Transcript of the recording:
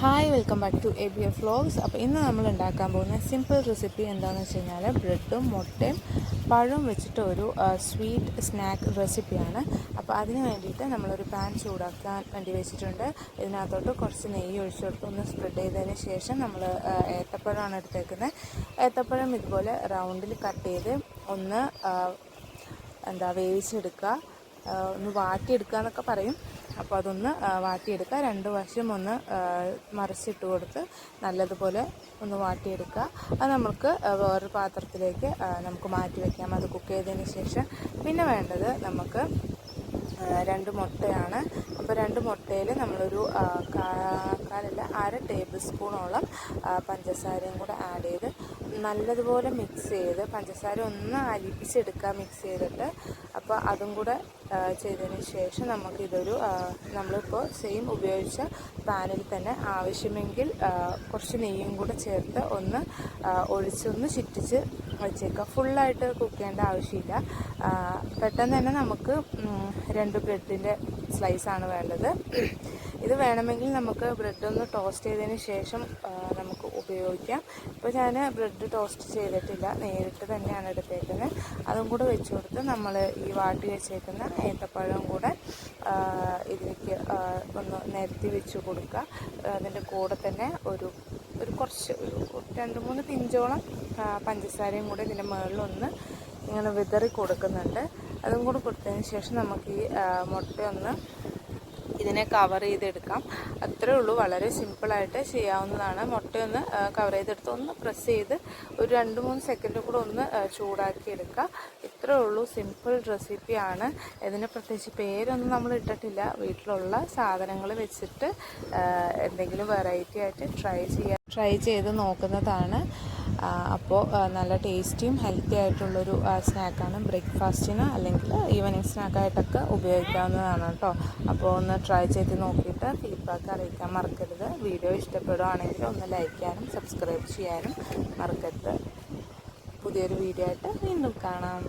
Hi welcome back to A B F vlogs അപ്പോൾ ഇന്ന് നമ്മൾ ഉണ്ടാക്കാൻ പോകുന്ന സിമ്പിൾ റെസിപ്പി എന്താണെന്ന് വെച്ച് കഴിഞ്ഞാൽ ബ്രെഡും മുട്ടയും പഴവും വെച്ചിട്ട് ഒരു സ്വീറ്റ് സ്നാക്ക് റെസിപ്പിയാണ് അപ്പോൾ അതിന് വേണ്ടിയിട്ട് നമ്മളൊരു പാൻ ചൂടാക്കാൻ വേണ്ടി വെച്ചിട്ടുണ്ട്. ഇതിനകത്തോട്ട് കുറച്ച് നെയ്യ് ഒഴിച്ചു കൊടുത്ത് ഒന്ന് സ്പ്രെഡ് ചെയ്തതിന് ശേഷം നമ്മൾ ഏത്തപ്പഴമാണ് എടുത്തേക്കുന്നത്. ഏത്തപ്പഴം ഇതുപോലെ റൗണ്ടിൽ കട്ട് ചെയ്ത് ഒന്ന് എന്താ വേവിച്ചെടുക്കുക. ഒന്ന് വാട്ടിയെടുക്കുക എന്നൊക്കെ പറയും. അപ്പോൾ അതൊന്ന് വാട്ടിയെടുക്കുക. രണ്ട് വശം ഒന്ന് മറിച്ചിട്ട് കൊടുത്ത് നല്ലതുപോലെ ഒന്ന് വാട്ടിയെടുക്കുക. അത് നമുക്ക് വേറൊരു പാത്രത്തിലേക്ക് നമുക്ക് മാറ്റി വയ്ക്കാം അത് കുക്ക് ചെയ്തതിന് ശേഷം പിന്നെ വേണ്ടത് നമുക്ക് രണ്ട് മുട്ടയാണ് അപ്പോൾ രണ്ട് മുട്ടയിൽ നമ്മളൊരു കാലല്ല അര ടേബിൾ സ്പൂണോളം പഞ്ചസാരയും കൂടെ ആഡ് ചെയ്ത് നല്ലതുപോലെ മിക്സ് ചെയ്ത് പഞ്ചസാര ഒന്ന് അലിപ്പിച്ചെടുക്കുക മിക്സ് ചെയ്തിട്ട്. അപ്പോൾ അതും കൂടെ ചെയ്തതിന് ശേഷം നമുക്കിതൊരു നമ്മളിപ്പോൾ സെയിം ഉപയോഗിച്ച പാനിൽ തന്നെ ആവശ്യമെങ്കിൽ കുറച്ച് നെയ്യും കൂടെ ചേർത്ത് ഒന്ന് ഒഴിച്ചൊന്ന് ചുറ്റിച്ച് വെച്ചേക്കുക. ഫുള്ളായിട്ട് കുക്ക് ചെയ്യേണ്ട ആവശ്യമില്ല. പെട്ടെന്ന് തന്നെ നമുക്ക് രണ്ട് ബ്രെഡിന്റെ സ്ലൈസാണ് വേണ്ടത്. ഇത് വേണമെങ്കിൽ നമുക്ക് ബ്രെഡ് ഒന്ന് ടോസ്റ്റ് ചെയ്തതിന് ശേഷം നമുക്ക് ഉപയോഗിക്കാം. ഇപ്പോൾ ഞാൻ ബ്രെഡ് ടോസ്റ്റ് ചെയ്തിട്ടില്ല. നേരിട്ട് തന്നെയാണ് എടുത്തേക്കുന്നത്. അതും കൂടെ വെച്ച് കൊടുത്ത് നമ്മൾ ഈ വാട്ടി വെച്ചേക്കുന്ന ഏത്തപ്പഴവും കൂടെ ഇതിലേക്ക് ഒന്ന് നിരത്തി വെച്ച് കൊടുക്കുക. അതിന്റെ കൂടെ തന്നെ ഒരു കുറച്ച് രണ്ട് മൂന്ന് പിഞ്ചോളം പഞ്ചസാരയും കൂടെ ഇതിന്റെ മുകളിലൊന്ന് ഇങ്ങനെ വിതറി കൊടുക്കുന്നുണ്ട്. അതും കൂടെ കൊടുത്തതിന് ശേഷം നമുക്ക് ഈ മുട്ടയൊന്ന് ഇതിനെ കവർ ചെയ്തെടുക്കാം. അത്രേ ഉള്ളൂ. വളരെ സിമ്പിളായിട്ട് ചെയ്യാവുന്നതാണ്. മുട്ടയൊന്ന് കവർ ചെയ്തെടുത്ത് ഒന്ന് പ്രസ് ചെയ്ത് ഒരു രണ്ട് മൂന്ന് സെക്കൻഡ് കൂടെ ഒന്ന് ചൂടാക്കി എടുക്കുക. ഇത്രേ ഉള്ളൂ. സിമ്പിൾ റെസിപ്പിയാണ് ഇതിന് പ്രത്യേകിച്ച് പേരൊന്നും നമ്മൾ ഇട്ടിട്ടില്ല. വീട്ടിലുള്ള സാധനങ്ങൾ വെച്ചിട്ട് എന്തെങ്കിലും വെറൈറ്റി ആയിട്ട് ട്രൈ ചെയ്യാൻ ട്രൈ ചെയ്ത് നോക്കുന്നതാണ്. അപ്പോൾ നല്ല ടേസ്റ്റിയും ഹെൽത്തി ആയിട്ടുള്ളൊരു സ്നാക്കാണ് ബ്രേക്ക്ഫാസ്റ്റിന് അല്ലെങ്കിൽ ഈവനിങ് സ്നാക്കായിട്ടൊക്കെ ഉപയോഗിക്കാവുന്നതാണ് കേട്ടോ. അപ്പോൾ ഒന്ന് ട്രൈ ചെയ്ത് നോക്കിയിട്ട് ഫീഡ്ബാക്ക് അറിയിക്കാൻ മറക്കരുത്. വീഡിയോ ഇഷ്ടപ്പെടുകയാണെങ്കിൽ ഒന്ന് ലൈക്ക് ചെയ്യാനും സബ്സ്ക്രൈബ് ചെയ്യാനും മറക്കരുത്. പുതിയൊരു വീഡിയോ ആയിട്ട് വീണ്ടും കാണാം.